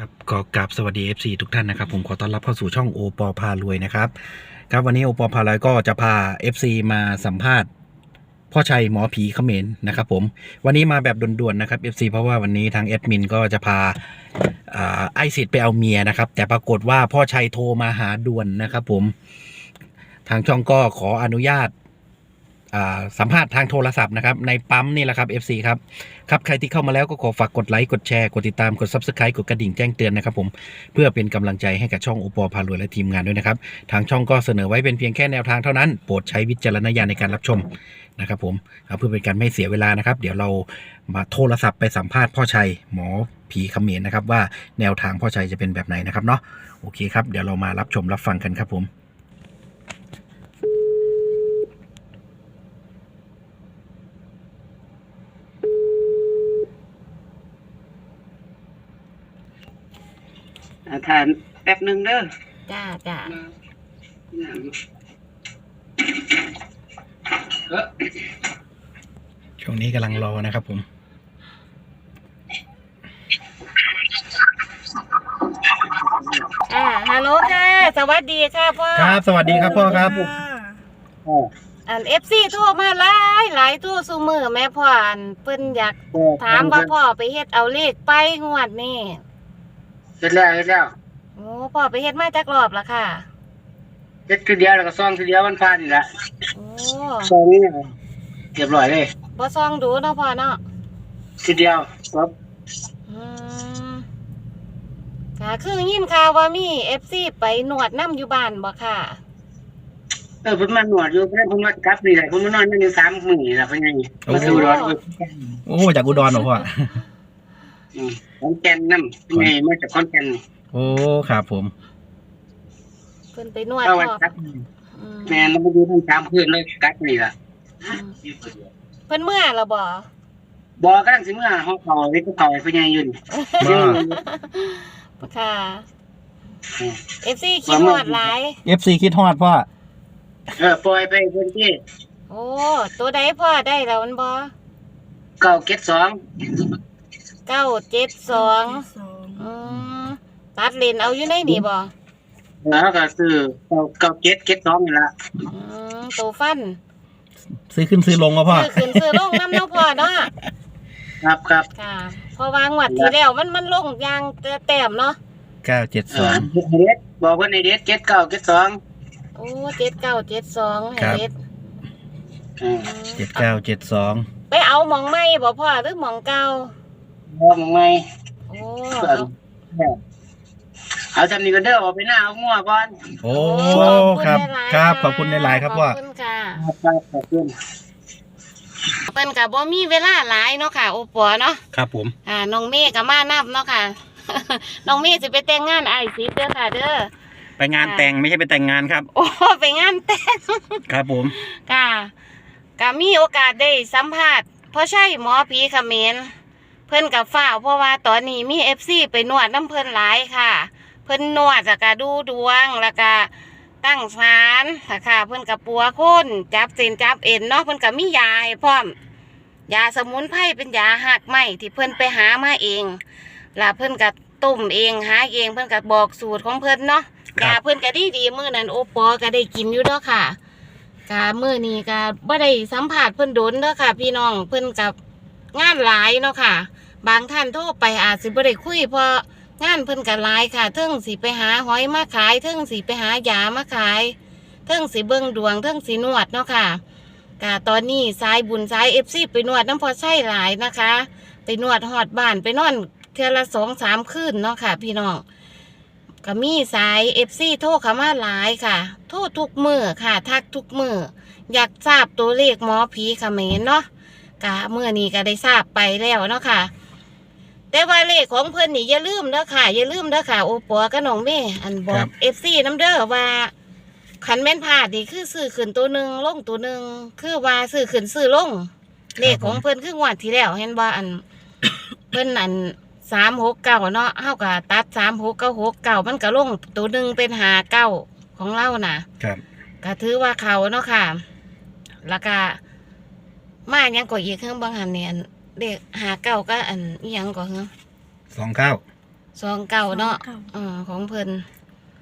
ครับก็กราบสวัสดี FC ทุกท่านนะครับ ผมขอต้อนรับเข้าสู่ช่องโอปอพารวยนะครับ ครับวันนี้โอปอพารวยก็จะพา FC มาสัมภาษณ์ พ่อชัยหมอผีเขมรนะครับผมวันนี้มาแบบด่วนๆนะครับ FC เพราะว่าวันนี้ทางแอดมินก็จะพาอ่าไอซิดไปเอาเมียนะครับ แต่ปรากฏว่าพ่อชัยโทรมาหาด่วนนะครับผมทางช่องก็ขออนุญาต สัมภาษณ์ทางโทรศัพท์นะครับ ในปั๊มนี่แหละครับ FC ครับ ครับ ใครที่เข้ามาแล้วก็ขอฝากกดไลค์ กดแชร์ กดติดตาม กด Subscribe กดกระดิ่งแจ้งเตือนนะครับผม เพื่อเป็นกำลังใจให้กับช่องโอปอพารวยและทีมงานด้วยนะครับ ทางช่องก็เสนอไว้เป็นเพียงแค่แนวทางเท่านั้น โปรดใช้วิจารณญาณในการรับชมนะครับผมเอาเพื่อเป็นการไม่เสียเวลานะครับ เดี๋ยวเรามาโทรศัพท์ไปสัมภาษณ์พ่อชัยหมอผีเขมรนะครับว่าแนวทางพ่อชัยจะเป็นแบบไหนนะครับเนาะ โอเคครับ เดี๋ยวเรามารับชมรับฟังกันครับผม อ่าทานแป๊บหนึ่งเด้อจ้าจ้าเออช่วงนี้กำลังรอนะครับผมอ่าฮัลโหลค่ะ สวัสดีค่ะพ่อครับ สวัสดีครับพ่อครับอ่าอันเอฟซีโทรมาหลายหลายโทรซูมือแม่พ่ออันเพิ่นอยากถามว่าพ่อไปเฮ็ดเอาเลขไปงวดนี่ เสร็จแล้วเสร็จแล้วโอ้พ่อไปเฮ็ดมาจักรอบละค่ะเสร็จคือเดียวแล้วก็ซ่องคือเดียวมันพานนี่ละโอ้ซ่องนี่เนี่ยเรียบร้อยเลยบ่ซองดูเนาะพ่อเนาะคือเดียวครับอืมค่ะคือยินข่าวว่ามีเอฟซีไปหนวดน้ำอยู่บ้านบ่ค่ะ เออผมมาหนวดอยู่เพื่อนผมมากลับนี่แหละผมมานอนนั่นอยู่สามมื้อนี่ละเพิ่นยังมาสู่ร้อนอยู่โอ้จากอุดรเหรอพ่อ อืมขอนแก่นนำไงมาจากขอนแก่นโอ้ครับผม เพิ่นไปนวดเอาพ่วันอกลับอืมแม่นแล้วมาอยู่ทั้งสามคืนเลยกลับนี่ล่ะอืมเพิ่นเมื่อแล้วบ่บอกกำลังสิเมื่อห้องเขาเล็กเขาเพิ่นยังอยู่นี่ว่าค่ะอืมเอฟซีคิดฮอดหลาย FC คิดฮอดพ่อเออปล่อยไปเพิ่นที่โอ้ ตัวใดพ่อได้แล้วมันบ่เก้าเก็ดสอง เก้าเจ็ดสองอืมตัดเลนเอาอยู่ในนี่บ่แล้วก็ซื้อเก้าเก้าเก็ดเก็ดสองนี่ละอืมตัวฟันซื้อขึ้นซื้อลงก็พ่อซื้อขึ้นซื้อลงน้ำเนาะพ่อเนาะครับครับค่ะเพอวางวัดที่แล้วมันมันลงยางแต้มเนาะเก้าเจ็ดเอสอองเด็ดบอกว่าในเด็ดเก็ดเก้าเก็ดสองโอ้เจ็ดเก้าเจ็ดสองครับเฮ็ดอืมอืมเจ็ดเก้าเจ็ดสองไปเอาหมองไม่บ่พ่อหรือหมองเก่า บอกมึงไงโอ้เอาทำนี่ก็เด้อเอาไปหน้าเอางัวก่อนโอ้ขอบครับณหลายๆครับขอบคุณในไลน์ครับพ่อขอบคุณค่ะครับครับขอบคุณเพิ่นก็บ่มีเวลาหลายเนาะค่ะ โอปอเนาะครับผม อ่าน้องเมย์ก็มานับเนาะค่ะ น้องเมย์สิไปแต่งงานไอ้ายสิเด้อค่ะเด้อ ไปงานแต่งไม่ใช่ไปแต่งงานครับ โอ้ไปงานแต่ง ครับผม ค่ะก็มีโอกาสได้สัมภาษณ์เพราะใช่หมอผีเขมรเพิ่นกับฝ้าวเพราะว่าตอนนี้มีเอฟซีไปนวดน้ำเพิ่นหลายค่ะ เพิ่นนวดแล้วก็ดูดวงแล้วก็ตั้งศาลค่ะ เพิ่นกับปัวโคนจับเส้นจับเอ็นเนาะเพิ่นก็มียาให้พร้อมยาสมุนไพรเป็นยาหักไหมที่เพิ่นไปหามาเองแล้วเพิ่นก็ต้มเองหาเองเพิ่นก็บอกสูตรของเพิ่นเนาะครัยาบเพิ่นก็ดีดีๆมื้อนั้นโอปอก็ได้กินอยู่เด้อค่ะกะมื้อนี้ก็บ่ได้สัมผัสเพิ่นโดนเด้อค่ะ พี่น้องเพิ่นกับงานหลายเนาะค่ะ บางท่านโทรไปอาจสิบ่ได้คุยเพราะงานเพิ่นก็หลายค่ะเทิงสิไปหาหอยมาขายเทิงสิไปหายามาขายเทิงสิเบิ่งดวงเทิงสินวดเนาะค่ะกะตอนนี้สายบุญสาย FC ไปนวดน้ำพอใช่หลายนะคะ ไปนวดฮอดบ้านไปนอนเทื่อละ2 3คืนเนาะค่ะ พี่น้องก็มีสายเอฟซีโทรเข้ามาหลายค่ะ โทรทุกมือค่ะ ทักทุกมืออยากทราบตัวเลขหมอผีเขมรเนาะกะเมื่อนี้ก็ได้ทราบไปแล้วเนาะค่ะ แต่ว่าเลขของเพิ่นนี่อย่าลืมเด้อค่ะ อย่าลืมเด้อค่ะ โอปัวกับน้องเม่อันบอครักบ เอฟซีน้ำเด้อว่าขันแม่นพลาดนี่คือซื้อขึ้นตัวหนึ่งลงตัวหนึ่งคือว่าซื้อขึ้นซื้อลง เลขของเพิ่นคืองวดที่แล้วเห็นว่าอัน เพิ่นอันสามหกเก้าเนาะเฮาก็ตัดสามหกเก้าหกเก้ามันก็ลงตัวหนึ่งเป็นหาเก้าของเราน่ะ ครับ ก็ถือว่าเขาเนาะค่ะ แล้วก็มาหยังก็อีกเครื่องบางหันเนี่ยอัน เด็กหาเก้าก็อันอีหยังก็เฮะสองเก้าโสองเก่าเนาะสองเก้าเออของเพิ่น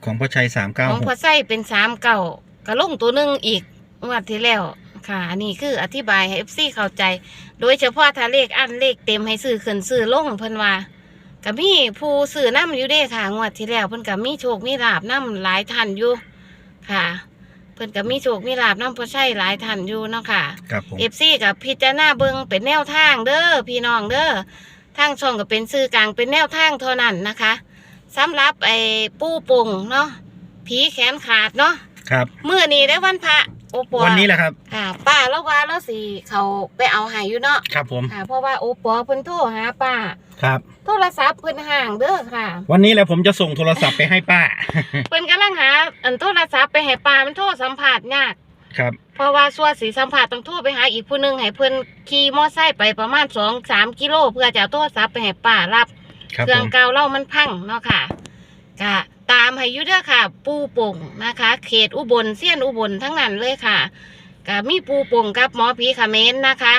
ของพ่อชัยสามเก้าของหพ่อกไส้เป็นสามเก่าก็ลงตัวหนึ่งอีกงวดที่แล้วค่ะ อันนี้คืออธิบายให้เอฟซีเข้าใจ โดยเฉพาะถ้าเลขอันเลขเต็มให้ซื้อขึ้นซื้อลงเพิ่นว่าก็มีผู้ซื้อน้ำอยู่เด้ค่ะงวดที่แล้วเพิ่นก็มีโชคมีลาบน้ำหลายท่านอยู่ค่ะเพิ่นก็มีโชคมีลาบน้ำพ่อไส้หลายท่านอยู่เนาะค่ะ ครับผม เอฟซีกับพิจารณาเบิงเป็นแนวทางเด้อพี่น้องเด้อทางช่องก็เป็นสื่อกลางเป็นแนวทางเท่านั้นนะคะสำหรับไอ้ปูปุ่งเนาะผีแขนขาดเนาะครับ มื้อนี้ได้วันพระโอปอวันนี้แหละครับ ค่ะป้าแล้วว่าแล้วสิเขาไปเอาใหายอยู่เนาะครับผม ค่ะเพราะว่าโอปอเพิ่นโทรหาป้า ครับ โทรศัพท์เพิ่นห่างเด้อค่ะ วันนี้แหละผมจะส่งโทรศัพท์ไปให้ป้า เพิ่นกำลังหาอันโทรศัพท์ไปให้ป้ามันโทรสัมภาษณ์ยาก ครับ เพราะว่าส่วนสีสัมผัสต้องโทรไปหาอีกผู้หนึงให้เพิ่นขี่มอไซค์ไปประมาณสองสามกิโลเพื่อจะเอาโทรศัพท์ไปให้ป้ารับ ครับเครื่ผองมเก่าเล่ามันพังเนาะค่ะก็ตามให้อยุเด้อค่ะ ปูป่งนะคะ เขตอุบลเสี้ยนอุบลทั้งนั้นเลยค่ะก็มีปูป่งกับหมอผีเขมรนะคะ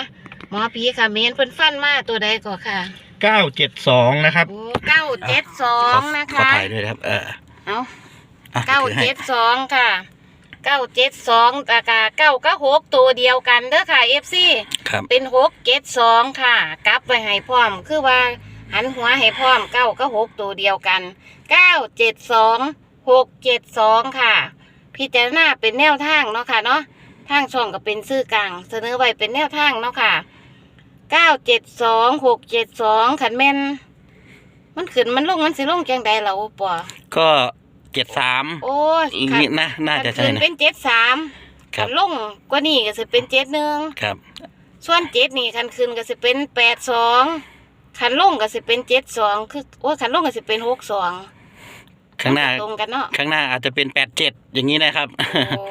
หมอผีเขมรเพิ่นฟันมาตัวใดก็ค่ะ เก้าเจ็ดสองนะครับโอ้เก้าเจ็ดสองนะขอคะถ่ายด้วยนะครับ เออเอาอะเก้าถือให้เจ็ดสองค่ะเก้าเจ็ดสองตากาเก้าก็หกตัวเดียวกันเด้อค่ะเอฟซีครับเป็นหกเจ็ดสองค่ะ กลับไปให้พร้อม คือว่าหันหัวให้พร้อมเก้าก็หกตัวเดียวกันเก้าเจ็ดสองหกเจ็ดสองค่ะ พิจารณาเป็นแนวทางเนาะค่ะเนาะทางช่องก็เป็นซื่อกลาง เสนอไว้เป็นแนวทางเนาะค่ะ เก้าเจ็ดสองหกเจ็ดสองขันแม่น มันขึ้นมันลงมันสิลงจังใดล่ะโอปอก็เจ็ดสามโอ้ยขันนะน่าจะขัใช่นขึ้นนะเป็นเจ็ดสามครัขับนลงกว่านี้ก็สิเป็นเจ็ดหนึ่งครับ ส่วนเจ็ดนี่คันขึ้นก็สิเป็นแปดสองคันลงก็สิเป็นเจ็ดสองคือโอ้ยคันลงก็สิเป็นหกสองข้างหน้าตรงกันเนาะข้างหน้าอาจจะเป็นแปดเจ็ดอย่างนี้นะครับโอ้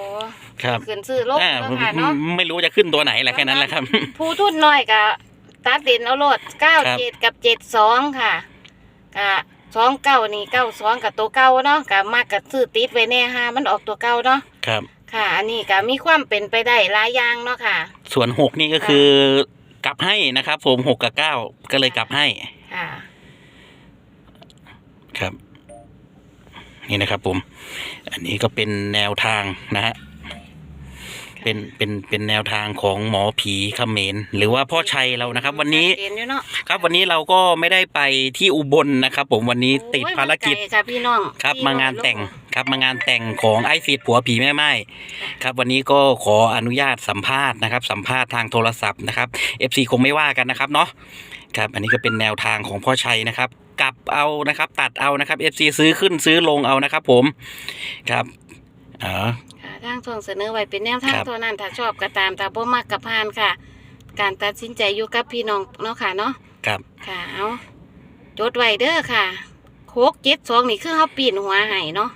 ครับขึ้นซื้อลงอ่าเนาะค่ะเนาะไม่รู้จะขึ้นตัวไหนแหละแค่นั้นแหละครับ ผู้ทุนน้อยก็ ตัดเด่นเอาโลดเก้าครับเจ็ดกับเจ็ดสองค่ะกะสองเก้านี่เก้าสองกับตัวเก้าเนาะกะมากกับซื้อติดไว้แน่ฮะมันออกตัวเก้าเนาะครับ ค่ะ อันนี้ก็มีความเป็นไปได้หลายอย่างเนาะค่ะ ส่วนหกนี่ก็คือกลับให้นะครับ ผมหกกับเก้าก็เลยกลับให้ค่ะครับ นี่นะครับผม อันนี้ก็เป็นแนวทางนะฮะ เป็นเป็นเป็นแนวทางของหมอผีเขมรหรือว่าพ่อชัยเรานะครับ วันนี้ชัดเจอยู่เนาะครับวันนี้เราก็ไม่ได้ไปที่อุบลนะครับ ผมวันนี้ติดภารกิจโอ้ยมันไค่ะพี่น้องครับพี่มางานน้อแต่งครับมางานแต่งของไอซีดผัวผีแม่ไม้ครับวันนี้ก็ขออนุญาตสัมภาษณ์นะครับ สัมภาษณ์ทางโทรศัพท์นะครับ FC คงไม่ว่ากันนะครับเนาะครับอันนี้ก็เป็นแนวทางของพ่อชัยนะครับ กลับเอานะครับ ตัดเอานะครับ FC ซื้อขึ้นซื้อลงเอานะครับ ผมครับอ๋อค่ะ ทางช่องเสนอไว้เป็นแนวทางครับ เท่านั้นถ้าชอบก็ตามถ้าบ่มักก็ผ่านค่ะ การตัดสินใจอยู่กับพี่น้องเนาะค่ะเนาะครับ ค่ะเอาจดไว้เด้อค่ะโคกเจ็ดสองนี่คือเขาปีนหัวไห้เนาะ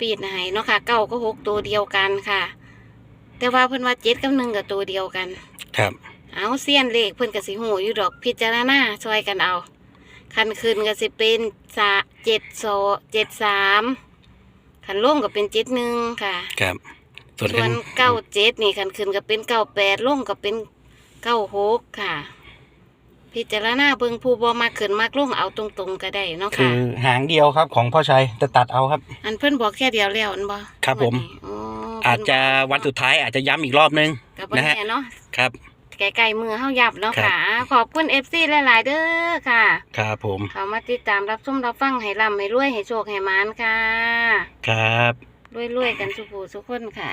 ปีนไห้เนาะค่ะเก้าก็หกตัวเดียวกันค่ะ แต่ว่าเพิ่นว่าเจ็ดกับหนึ่งกับตัวเดียวกัน ครับ เอาเสี้ยนเลขเพิ่นก็สิหูอยู่ดอกพิจารณาช่วยกันเอา คันขึ้นก็สิเป็นสาเจ็ดโซเจ็ดสาม คันลงก็เป็นเจ็ดหนึ่งค่ะครับ ส่วนส่วนเก้าเจ็ดนี่คันขึ้นก็เป็นเก้าแปดลงก็เป็นเก้าหกค่ะ พิจารณาเบิ่งผู้บ่มาขึ้นมากลงเอาตรงๆก็ได้เนาะคืค่ะ อหางเดียวครับของพ่อชัยแต่ตัดเอาครับ อันเพิ่นบอกแค่เดียวแล้วอันบ่ครับผม วันนี้อ๋ออาจจะเพิ่บอกวันสุดท้ายอาจจะย้ำอีกรอบนึง กับบ่นะฮะแน่เนาะครับ ไกลๆมือเฮายับเนาะครับค่ะ ขอบคุณ FC หลาย ๆ เด้อค่ะ ครับผม เขามาติดตามรับชมรับฟังให้ร่ำให้รวยให้โชคให้หมานค่ะ ครับรวยๆกันสุขูสุขคนค่ะ